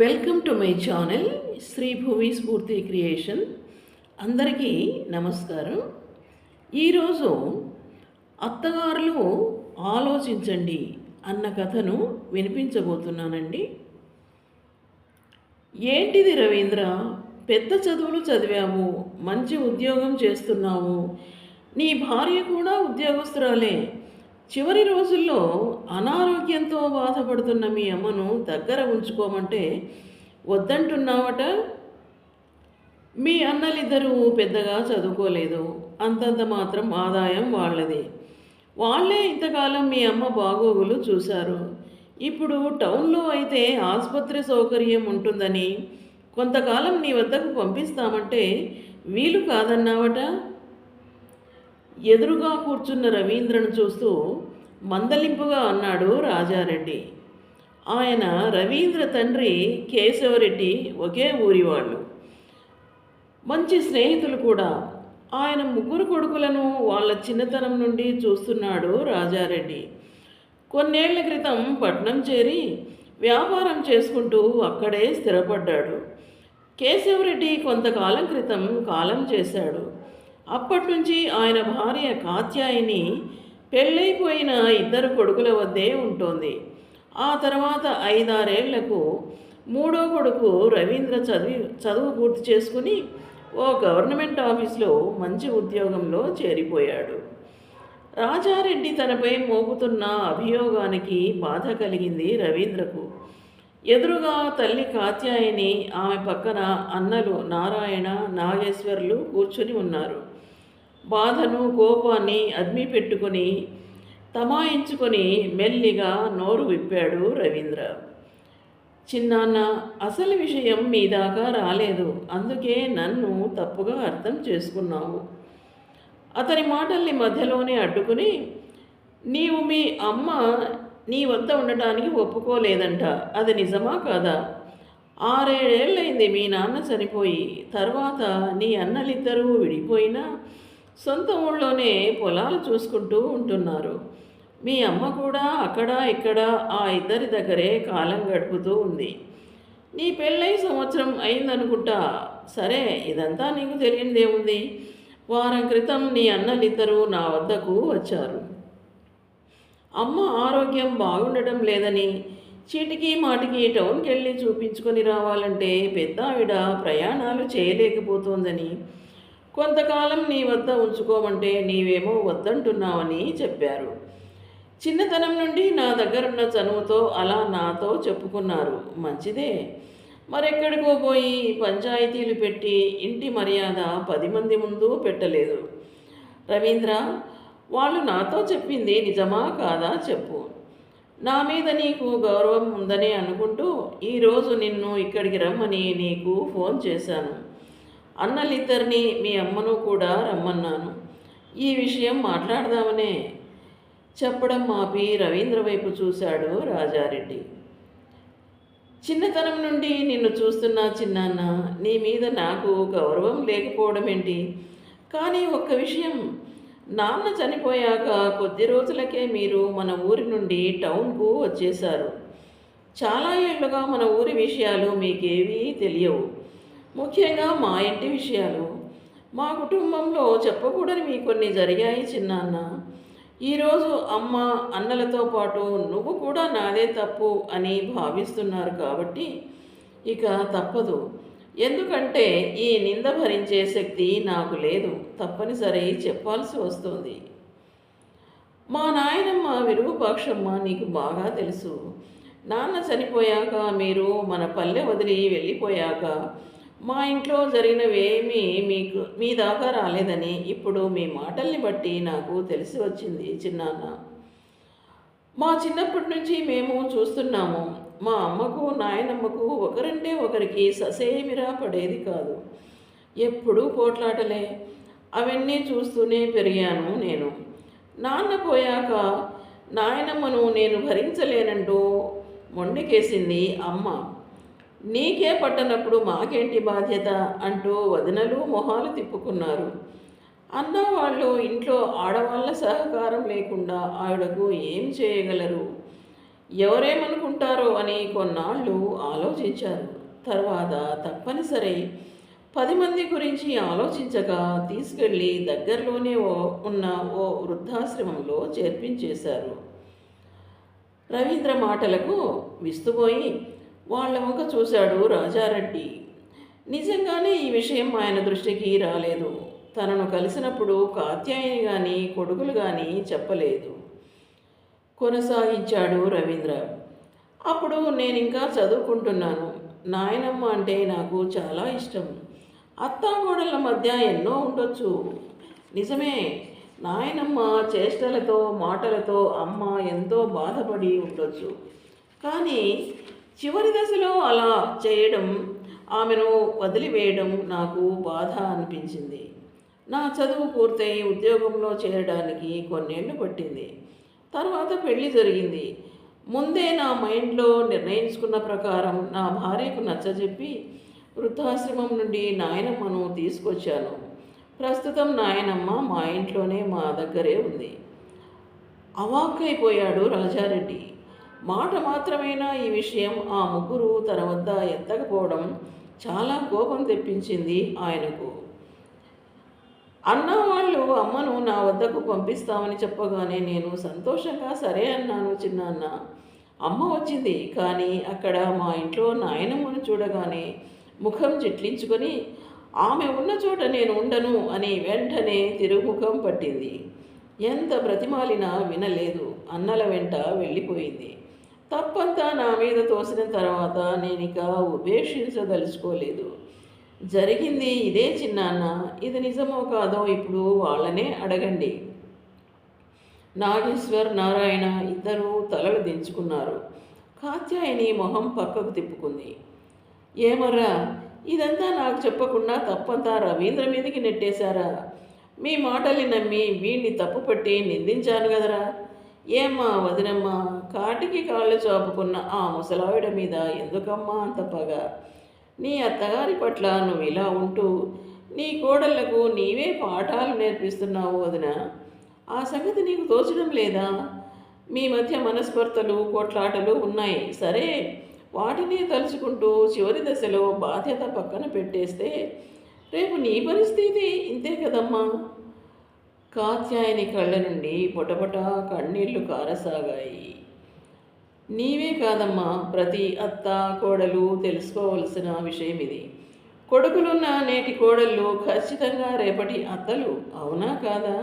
Welcome to my channel Sri Bhumi Spoorthi creation అందరికీ నమస్కారం. ఈరోజు అత్తగారులు ఆలోచించండి అన్న కథను వినిపించబోతున్నానండి. ఏంటిది రవీంద్ర? పెద్ద చదువులు చదివాము మంచి ఉద్యోగం చేస్తున్నాము. నీ భార్య కూడా ఉద్యోగస్తురాలే. చివరి రోజుల్లో అనారోగ్యంతో బాధపడుతున్న మీ అమ్మను దగ్గర ఉంచుకోమంటే వద్దంటున్నావట. మీ అన్నలిద్దరూ పెద్దగా చదువుకోలేదు. అంతంత మాత్రం ఆదాయం వాళ్ళది. వాళ్ళే ఇంతకాలం మీ అమ్మ బాగోగులు చూశారు. ఇప్పుడు టౌన్లో అయితే ఆసుపత్రి సౌకర్యం ఉంటుందని కొంతకాలం నీ వద్దకు పంపిస్తామంటే వీలు కాదన్నావట. ఎదురుగా కూర్చున్న రవీంద్రను చూస్తూ మందలింపుగా అన్నాడు రాజారెడ్డి. ఆయన రవీంద్ర తండ్రి కేశవరెడ్డి ఒకే ఊరివాళ్ళు. మంచి స్నేహితులు కూడా. ఆయన ముగ్గురు కొడుకులను వాళ్ళ చిన్నతనం నుండి చూస్తున్నాడు రాజారెడ్డి. కొన్నేళ్ళ క్రితం పట్నం చేరి వ్యాపారం చేసుకుంటూ అక్కడే స్థిరపడ్డాడు. కేశవరెడ్డి కొంతకాలం క్రితం కాలం చేశాడు. అప్పటి నుంచి ఆయన భార్య కాత్యాయిని పెళ్ళైపోయిన ఇద్దరు కొడుకుల వద్దే ఉంటుంది. ఆ తర్వాత ఐదారేళ్ళకు మూడో కొడుకు రవీంద్ర చదివి చదువు పూర్తి చేసుకుని ఓ గవర్నమెంట్ ఆఫీస్లో మంచి ఉద్యోగంలో చేరిపోయాడు. రాజారెడ్డి తనపై మోపుతున్న అభియోగానికి బాధ కలిగింది రవీంద్రకు. ఎదురుగా తల్లి కాత్యాయని ఆమె పక్కన అన్నలు నారాయణ నాగేశ్వర్లు కూర్చుని ఉన్నారు. బాధను కోపాన్ని అద్మి పెట్టుకొని తమాయించుకొని మెల్లిగా నోరు విప్పాడు రవీంద్ర. చిన్నాన్న అసలు విషయం మీ దాకా రాలేదు. అందుకే నన్ను తప్పుగా అర్థం చేసుకున్నావు. అతని మాటల్ని మధ్యలోనే అడ్డుకుని నీవు మీ అమ్మ నీ వద్ద ఉండటానికి ఒప్పుకోలేదంట. అది నిజమా కాదా? ఆరేడేళ్ళైంది మీ నాన్న చనిపోయి. తర్వాత నీ అన్నలిద్దరూ విడిపోయినా సొంత ఊళ్ళోనే పొలాలు చూసుకుంటూ ఉంటున్నారు. మీ అమ్మ కూడా అక్కడ ఇక్కడ ఆ ఇద్దరి దగ్గరే కాలం గడుపుతూ ఉంది. నీ పెళ్ళై సంవత్సరం అయిందనుకుంటా. సరే ఇదంతా నీకు తెలియనిదేముంది వారం క్రితం నీ అన్నలిద్దరూ నా వద్దకు వచ్చారు. అమ్మ ఆరోగ్యం బాగుండటం లేదని చీటికి మాటికి టౌన్కి వెళ్ళి చూపించుకొని రావాలంటే పెద్ద ఆవిడ ప్రయాణాలు చేయలేకపోతోందని కొంతకాలం నీ వద్ద ఉంచుకోమంటే నీవేమో వద్దంటున్నావని చెప్పారు. చిన్నతనం నుండి నా దగ్గరున్న చనువుతో అలా నాతో చెప్పుకున్నారు. మంచిదే. మరెక్కడికో పోయి పంచాయతీలు పెట్టి ఇంటి మర్యాద పది మంది ముందు పెట్టలేదు. రవీంద్ర వాళ్ళు నాతో చెప్పింది నిజమా కాదా చెప్పు. నా మీద నీకు గౌరవం ఉందని అనుకుంటూ ఈరోజు నిన్ను ఇక్కడికి రమ్మని నీకు ఫోన్ చేశాను. అన్నలిద్దరిని మీ అమ్మను కూడా రమ్మన్నాను. ఈ విషయం మాట్లాడదామనే చెప్పడం మాపి రవీంద్ర వైపు చూశాడు రాజారెడ్డి. చిన్నతనం నుండి నిన్ను చూస్తున్న చిన్నాన్న నీ మీద నాకు గౌరవం లేకపోవడం ఏంటి? కానీ ఒక్క విషయం నాన్న చనిపోయాక కొద్ది రోజులకే మీరు మన ఊరి నుండి టౌన్కు వచ్చేశారు. చాలా ఏళ్ళుగా మన ఊరి విషయాలు మీకేవీ తెలియవు. ముఖ్యంగా మా ఇంటి విషయాలు. మా కుటుంబంలో చెప్పకూడని మీ కొన్ని జరిగాయి చిన్నాన్న. ఈరోజు అమ్మ అన్నలతో పాటు నువ్వు కూడా నాదే తప్పు అని భావిస్తున్నారు కాబట్టి ఇక తప్పదు. ఎందుకంటే ఈ నింద భరించే శక్తి నాకు లేదు. తప్పనిసరి చెప్పాల్సి వస్తుంది. మా నాయనమ్మ విరూపాక్షమ్మ నీకు బాగా తెలుసు. నాన్న చనిపోయాక మీరు మన పల్లె వదిలి వెళ్ళిపోయాక మా ఇంట్లో జరిగినవేమీ మీకు మీ దాకా రాలేదని ఇప్పుడు మీ మాటల్ని బట్టి నాకు తెలిసి వచ్చింది చిన్నాన్న. మా చిన్నప్పటి నుంచి మేము చూస్తున్నాము. మా అమ్మకు నాయనమ్మకు ఒకరంటే ఒకరికి ససేమిరా పడేది కాదు. ఎప్పుడూ పోట్లాటలే. అవన్నీ చూస్తూనే పెరిగాను నేను. నాన్న పోయాక నాయనమ్మను నేను భరించలేనంటూ మొండికేసింది అమ్మ. నీకే పట్టనప్పుడు మాకేంటి బాధ్యత? అంటూ వదినలు మొహాలు తిప్పుకున్నారు. అన్న వాళ్ళు ఇంట్లో ఆడవాళ్ళ సహకారం లేకుండా ఆవిడకు ఏం చేయగలరు? ఎవరేమనుకుంటారో అని కొన్నాళ్ళు ఆలోచించారు. తర్వాత తప్పనిసరి పది మంది గురించి ఆలోచించక తీసుకెళ్ళి దగ్గరలోనే ఓ ఉన్న ఓ వృద్ధాశ్రమంలో చేర్పించేశారు. రవీంద్ర మాటలకు విస్తుపోయి వాళ్ళ వంక చూశాడు రాజారెడ్డి. నిజంగానే ఈ విషయం ఆయన దృష్టికి రాలేదు. తనను కలిసినప్పుడు కాత్యాయని కానీ కొడుకులు కానీ చెప్పలేదు. కొనసాగించాడు రవీంద్ర. అప్పుడు నేను ఇంకా చదువుకుంటున్నాను. నాయనమ్మ అంటే నాకు చాలా ఇష్టం. అత్తాకోడళ్ళ మధ్య ఎన్నో ఉండొచ్చు. నిజమే నాయనమ్మ చేష్టలతో మాటలతో అమ్మ ఎంతో బాధపడి ఉండొచ్చు. కానీ చివరి దశలో అలా చేయడం ఆమెను వదిలివేయడం నాకు బాధ అనిపించింది. నా చదువు పూర్తయి ఉద్యోగంలో చేరడానికి కొన్నేళ్ళు పట్టింది. తర్వాత పెళ్ళి జరిగింది. ముందే నా మైండ్లో నిర్ణయించుకున్న ప్రకారం నా భార్యకు నచ్చజెప్పి వృద్ధాశ్రమం నుండి నాయనమ్మను తీసుకొచ్చాను. ప్రస్తుతం నాయనమ్మ మా ఇంట్లోనే మా దగ్గరే ఉంది. అవాక్కైపోయాడు రాజారెడ్డి. మాట మాత్రమేనా ఈ విషయం? ఆ ముగ్గురు తన వద్ద ఎత్తకపోవడం చాలా కోపం తెప్పించింది ఆయనకు. అన్న వాళ్ళు అమ్మను నా వద్దకు పంపిస్తామని చెప్పగానే నేను సంతోషంగా సరే అన్నాను చిన్న అన్న అమ్మ వచ్చింది కానీ అక్కడ మా ఇంట్లో నాయనమ్మను చూడగానే ముఖం చిట్లించుకొని ఆమె ఉన్న చోట నేను ఉండను అని వెంటనే తిరుగుముఖం పట్టింది. ఎంత బ్రతిమాలినా వినలేదు. అన్నల వెంట వెళ్ళిపోయింది. తప్పంతా నా మీద తోసిన తర్వాత నేను ఇక ఉపేక్షించదలుచుకోలేదు. జరిగింది ఇదే చిన్నాన్న. ఇది నిజమో కాదో ఇప్పుడు వాళ్ళనే అడగండి. నాగేశ్వర్ నారాయణ ఇద్దరూ తలలు దించుకున్నారు. కాత్యాయని మొహం పక్కకు తిప్పుకుంది. ఏమర్రా ఇదంతా నాకు చెప్పకుండా తప్పంతా రవీంద్ర మీదకి నెట్టేశారా? మీ మాటల్ని నమ్మి వీణ్ణి తప్పుపట్టి నిందించాను కదరా? ఏమ్మా వదినమ్మా కాటికి కాళ్ళు చాపుకున్న ఆ ముసలావిడ మీద ఎందుకమ్మా అంత పగ? నీ అత్తగారి పట్ల నువ్వు ఇలా ఉంటూ నీ కోడళ్ళకు నీవే పాఠాలు నేర్పిస్తున్నావు వదిన. ఆ సంగతి నీకు తోచడం లేదా? మీ మధ్య మనస్పర్ధలు కొట్లాటలు ఉన్నాయి. సరే వాటిని తలుచుకుంటూ చివరి దశలో బాధ్యత పక్కన పెట్టేస్తే రేపు నీ పరిస్థితి ఇంతే కదమ్మా? కాత్యాయని కళ్ళ నుండి పొటపట కన్నీళ్ళు కారసాగాయి. నీవే కాదమ్మా ప్రతి అత్త కోడలు తెలుసుకోవలసిన విషయం ఇది కొడుకులున్న నేటి కోడళ్ళు ఖచ్చితంగా రేపటి అత్తలు అవునా కాదా?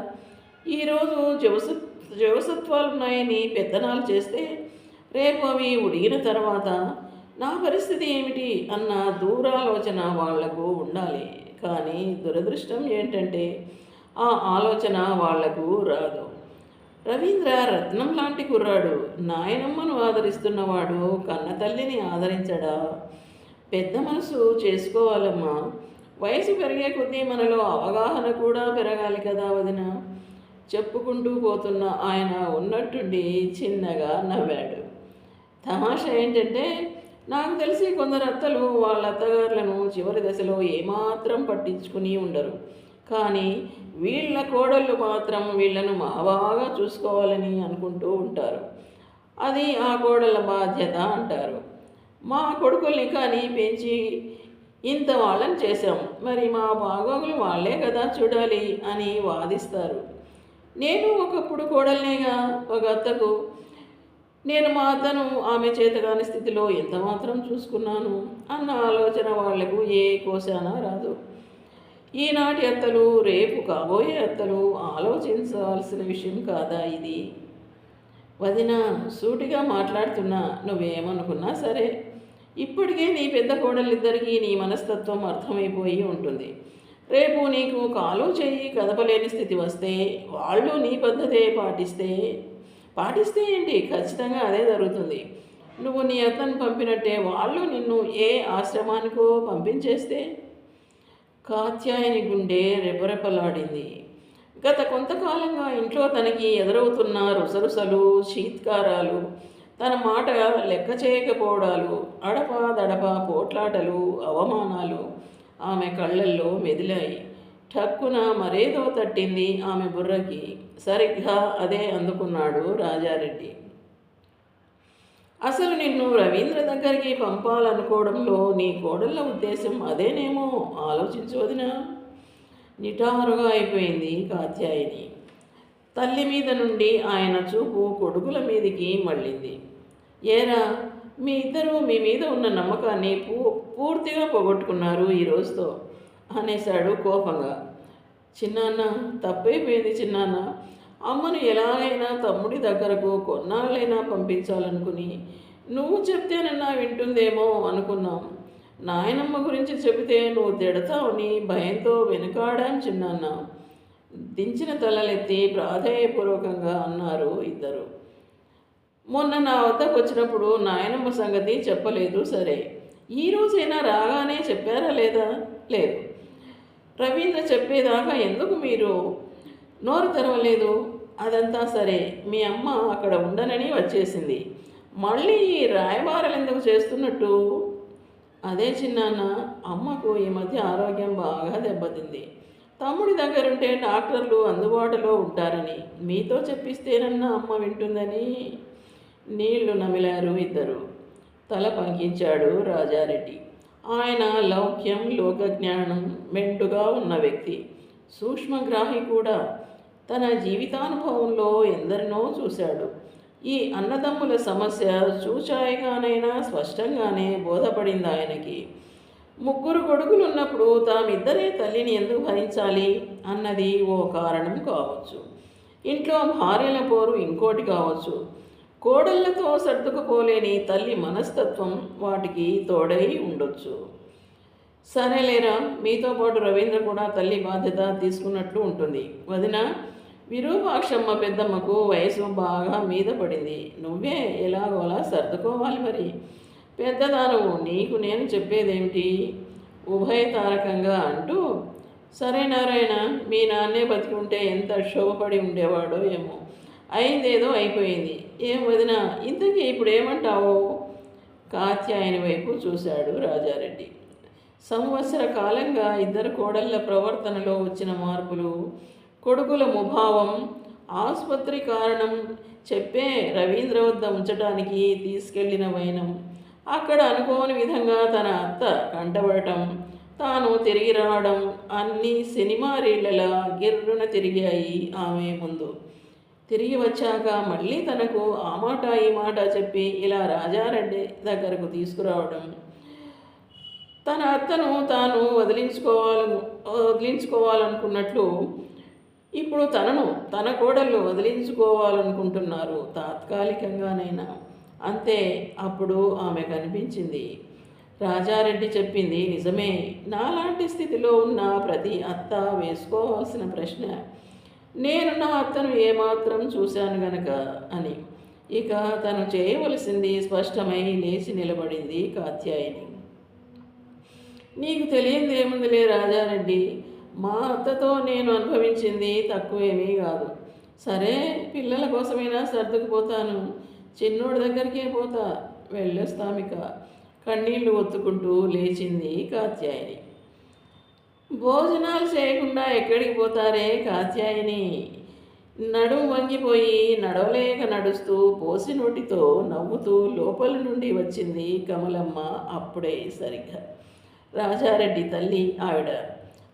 ఈరోజు జవస జవసత్వాలున్నాయని పెద్దనాలు చేస్తే రేపు అవి ఉడిగిన తర్వాత నా పరిస్థితి ఏమిటి అన్న దూరాలోచన వాళ్ళకు ఉండాలి. కానీ దురదృష్టం ఏంటంటే ఆ ఆలోచన వాళ్ళకు రాదు. రవీంద్ర రత్నం లాంటి కుర్రాడు. నాయనమ్మను ఆదరిస్తున్నవాడు కన్న తల్లిని ఆదరించడా? పెద్ద మనసు చేసుకోవాలమ్మా. వయసు పెరిగే కొద్దీ మనలో అవగాహన కూడా పెరగాలి కదా వదిన. చెప్పుకుంటూ పోతున్న ఆయన ఉన్నట్టుండి చిన్నగా నవ్వాడు. తమాషా ఏంటంటే నాకు తెలిసి కొందరు అత్తలు వాళ్ళ అత్తగారులను చివరి దశలో ఏమాత్రం పట్టించుకుని ఉండరు. కానీ వీళ్ళ కోడళ్ళు మాత్రం వీళ్ళను బాగా చూసుకోవాలని అనుకుంటూ ఉంటారు. అది ఆ కోడళ్ళ బాధ్యత అంటారు. మా కొడుకుల్ని కానీ పెంచి ఇంత వాళ్ళని చేశాం. మరి మా బాగోగులు వాళ్ళే కదా చూడాలి అని వాదిస్తారు. నేను ఒకప్పుడు కోడల్నేగా ఒక అత్తకు నేను మా అత్తను ఆమె చేతగాని స్థితిలో ఎంత మాత్రం చూసుకున్నాను? అన్న ఆలోచన వాళ్ళకు ఏ కోశానా రాదు. ఈనాటి అత్తలు రేపు కాబోయే అత్తలు ఆలోచించాల్సిన విషయం కాదా ఇది? వదిన సూటిగా మాట్లాడుతున్నా నువ్వేమనుకున్నా సరే. ఇప్పటికే నీ పెద్ద కోడలిద్దరికీ నీ మనస్తత్వం అర్థమైపోయి ఉంటుంది. రేపు నీకు కాలు చేయి కదపలేని స్థితి వస్తే వాళ్ళు నీ పద్ధతే పాటిస్తే పాటిస్తే ఏంటి? ఖచ్చితంగా అదే జరుగుతుంది. నువ్వు నీ అత్తను పంపినట్టే వాళ్ళు నిన్ను ఏ ఆశ్రమానికో పంపించేస్తే? కాత్యాయని గుండె రెపరెపలాడింది. గత కొంతకాలంగా ఇంట్లో తనకి ఎదురవుతున్న రుసరుసలు శీత్కారాలు. తన మాట లెక్క చేయకపోవడాలు అడప దడప పోట్లాటలు అవమానాలు ఆమె కళ్ళల్లో మెదిలాయి. ఠక్కున మరేదో తట్టింది ఆమె బుర్రకి. సరిగ్గా అదే అందుకున్నాడు రాజారెడ్డి. అసలు నిన్ను రవీంద్ర దగ్గరికి పంపాలనుకోవడంలో నీ కోడళ్ళ ఉద్దేశం అదేనేమో? ఆలోచించవదినా నిటారుగా అయిపోయింది కాత్యాయని. తల్లి మీద నుండి ఆయన చూపు కొడుకుల మీదికి మళ్ళింది. ఏరా మీ ఇద్దరు మీ మీద ఉన్న నమ్మకాన్ని పూ పూర్తిగా పోగొట్టుకున్నారు ఈ రోజుతో అనేశాడు కోపంగా. చిన్నాన్న తప్పైపోయింది చిన్నాన్న. అమ్మను ఎలాగైనా తమ్ముడి దగ్గరకు కొన్నాళ్ళైనా పంపించాలనుకుని నువ్వు చెప్తేనన్నా వింటుందేమో అనుకున్నాం. నాయనమ్మ గురించి చెబితే నువ్వు తిడతావని భయంతో వెనుకాడాం చిన్నాన్న. దించిన తలలెత్తి ప్రాధాయపూర్వకంగా అన్నారు ఇద్దరు. మొన్న నా వద్దకు వచ్చినప్పుడు నాయనమ్మ సంగతి చెప్పలేదు సరే. ఈ రాగానే చెప్పారా లేదా? లేదు. రవీంద్ర చెప్పేదాకా ఎందుకు మీరు? నోరు తెరవలేదు. అదంతా సరే. మీ అమ్మ అక్కడ ఉండనని వచ్చేసింది. మళ్ళీ ఈ రాయబారలు ఎందుకు చేస్తున్నట్టు? అదే చిన్నాన్న అమ్మకు ఈ మధ్య ఆరోగ్యం బాగా దెబ్బతింది. తమ్ముడి దగ్గరుంటే డాక్టర్లు అందుబాటులో ఉంటారని మీతో చెప్పిస్తేనన్న అమ్మ వింటుందని నీళ్ళు నమిలారు ఇద్దరు. తల పంకించాడు రాజారెడ్డి. ఆయన లౌక్యం లోకజ్ఞానం మెంటుగా ఉన్న వ్యక్తి. సూక్ష్మగ్రాహి కూడా. తన జీవితానుభవంలో ఎందరినో చూశాడు. ఈ అన్నదమ్ముల సమస్య చూచాయిగానైనా స్పష్టంగానే బోధపడింది ఆయనకి. ముగ్గురు కొడుకులు ఉన్నప్పుడు తామిద్దరే తల్లిని ఎందుకు భరించాలి అన్నది ఓ కారణం కావచ్చు. ఇంట్లో భార్యల పోరు ఇంకోటి కావచ్చు. కోడళ్ళతో సర్దుకుపోలేని తల్లి మనస్తత్వం వాటికి తోడై ఉండొచ్చు. సరేలేరా మీతో పాటు రవీంద్ర కూడా తల్లి బాధ్యత తీసుకున్నట్లు ఉంటుంది. వదిన విరూపాక్షమ్మ పెద్దమ్మకు వయసు బాగా మీద పడింది. నువ్వే ఎలాగోలా సర్దుకోవాలి మరి. పెద్దదానవు నీకు నేను చెప్పేదేమిటి? ఉభయతారకంగా అంటూ సరే నారాయణ మీ నాన్నే బతికి ఉంటే ఎంత శోభపడి ఉండేవాడో ఏమో. అయిందేదో అయిపోయింది. ఏం వదిన ఇంతకీ ఇప్పుడు ఏమంటావు కాత్యాయని వైపు చూశాడు రాజారెడ్డి. సంవత్సర కాలంగా ఇద్దరు కోడళ్ళ ప్రవర్తనలో వచ్చిన మార్పులు కొడుకుల ముభావం ఆసుపత్రి కారణం చెప్పే రవీంద్ర వద్ద ఉంచడానికి తీసుకెళ్ళిన వైనం. అక్కడ అనుకోని విధంగా తన అత్త కంటబడటం తాను తిరిగి రావడం అన్ని సినిమా రీళ్ళలా గిర్రున తిరిగాయి ఆమె ముందు. తిరిగి వచ్చాక మళ్ళీ తనకు ఆ మాట ఈ మాట చెప్పి ఇలా రాజారెడ్డి దగ్గరకు తీసుకురావడం. తన అత్తను తాను వదిలించుకోవాలి వదిలించుకోవాలనుకున్నట్లు ఇప్పుడు తనను తన కోడళ్ళు వదిలించుకోవాలనుకుంటున్నారు తాత్కాలికంగానైనా. అంతే అప్పుడు ఆమె కనిపించింది. రాజారెడ్డి చెప్పింది నిజమే నాలాంటి స్థితిలో ఉన్న ప్రతి అత్త వేసుకోవాల్సిన ప్రశ్న. నేను నా అత్తను ఏమాత్రం చూశాను గనక అని. ఇక తను చేయవలసింది స్పష్టమై లేచి నిలబడింది కాత్యాయని. నీకు తెలియంది ఏముందిలే రాజారెడ్డి మా అత్తతో నేను అనుభవించింది తక్కువేమీ కాదు. సరే పిల్లల కోసమైనా సర్దుకుపోతాను చిన్నోడి దగ్గరికే పోతా. వెళ్ళొస్తామిక. కన్నీళ్ళు ఒత్తుకుంటూ లేచింది కాత్యాయని. భోజనాలు చేయకుండా ఎక్కడికి పోతారే కాత్యాయని. నడుము వంగిపోయి నడవలేక నడుస్తూ పోసి నోటితో నవ్వుతూ లోపల నుండి వచ్చింది కమలమ్మ అప్పుడే సరిగ్గా. రాజారెడ్డి తల్లి ఆవిడ.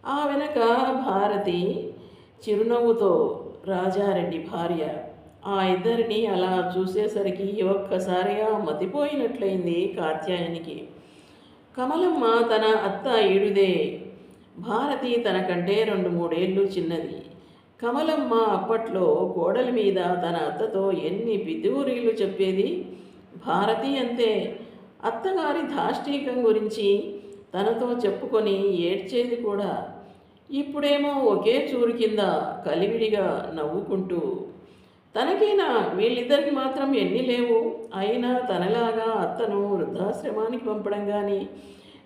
ఆ వెనక భారతి చిరునవ్వుతో రాజారెడ్డి భార్య. ఆ ఇద్దరిని అలా చూసేసరికి ఒక్కసారిగా మతిపోయినట్లయింది కాత్యాయనికి కమలమ్మ తన అత్త ఏడుదే. భారతి తనకంటే రెండు మూడేళ్ళు చిన్నది. కమలమ్మ అప్పట్లో గోడల మీద తన అత్తతో ఎన్ని పితూరీలు చెప్పేది? భారతి అంతే. అత్తగారి ధాష్టీకం గురించి తనతో చెప్పుకొని ఏడ్చేది కూడా ఇప్పుడేమో ఒకే చూరు కింద కలివిడిగా నవ్వుకుంటూ తనకైనా వీళ్ళిద్దరికి మాత్రం ఎన్ని లేవు? అయినా తనలాగా అత్తను వృద్ధాశ్రమానికి పంపడం కానీ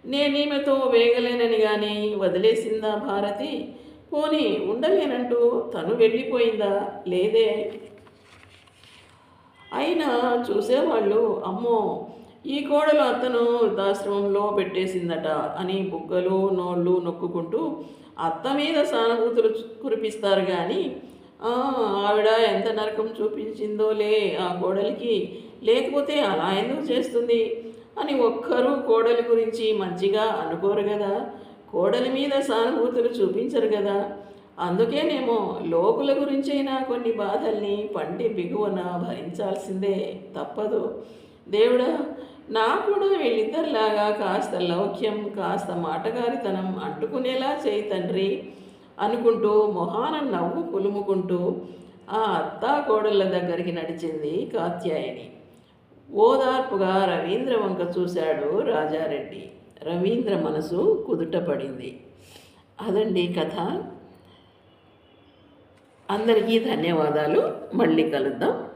నేనీమెతో వేగలేనని కానీ వదిలేసిందా భారతి? పోనీ ఉండలేనంటూ తను వెళ్ళిపోయిందా? లేదే. అయినా చూసేవాళ్ళు అమ్మో ఈ కోడలు అత్తను వృద్ధాశ్రమంలో పెట్టేసిందట అని బుగ్గలు నోళ్ళు నొక్కుకుంటూ అత్త మీద సానుభూతులు కురిపిస్తారు కానీ ఆవిడ ఎంత నరకం చూపించిందోలే ఆ కోడలికి. లేకపోతే అలా ఎందుకు చేస్తుంది? అని ఒక్కరూ కోడలి గురించి మంచిగా అనుకోరు కదా కోడలి మీద సానుభూతులు చూపించరు కదా అందుకేనేమో లోకుల గురించైనా కొన్ని బాధల్ని పండి బిగువన భరించాల్సిందే తప్పదు. దేవుడా నా కూడా వీళ్ళిద్దరిలాగా కాస్త లౌక్యం కాస్త మాటగారితనం అంటుకునేలా చేయి తండ్రి అనుకుంటూ మొహాన నవ్వు పులుముకుంటూ ఆ అత్తా కోడళ్ళ దగ్గరికి నడిచింది కాత్యాయని. ఓదార్పుగా రవీంద్ర వంక చూశాడు రాజారెడ్డి. రవీంద్ర మనసు కుదుటపడింది. అదండి కథ. అందరికీ ధన్యవాదాలు. మళ్ళీ కలుద్దాం.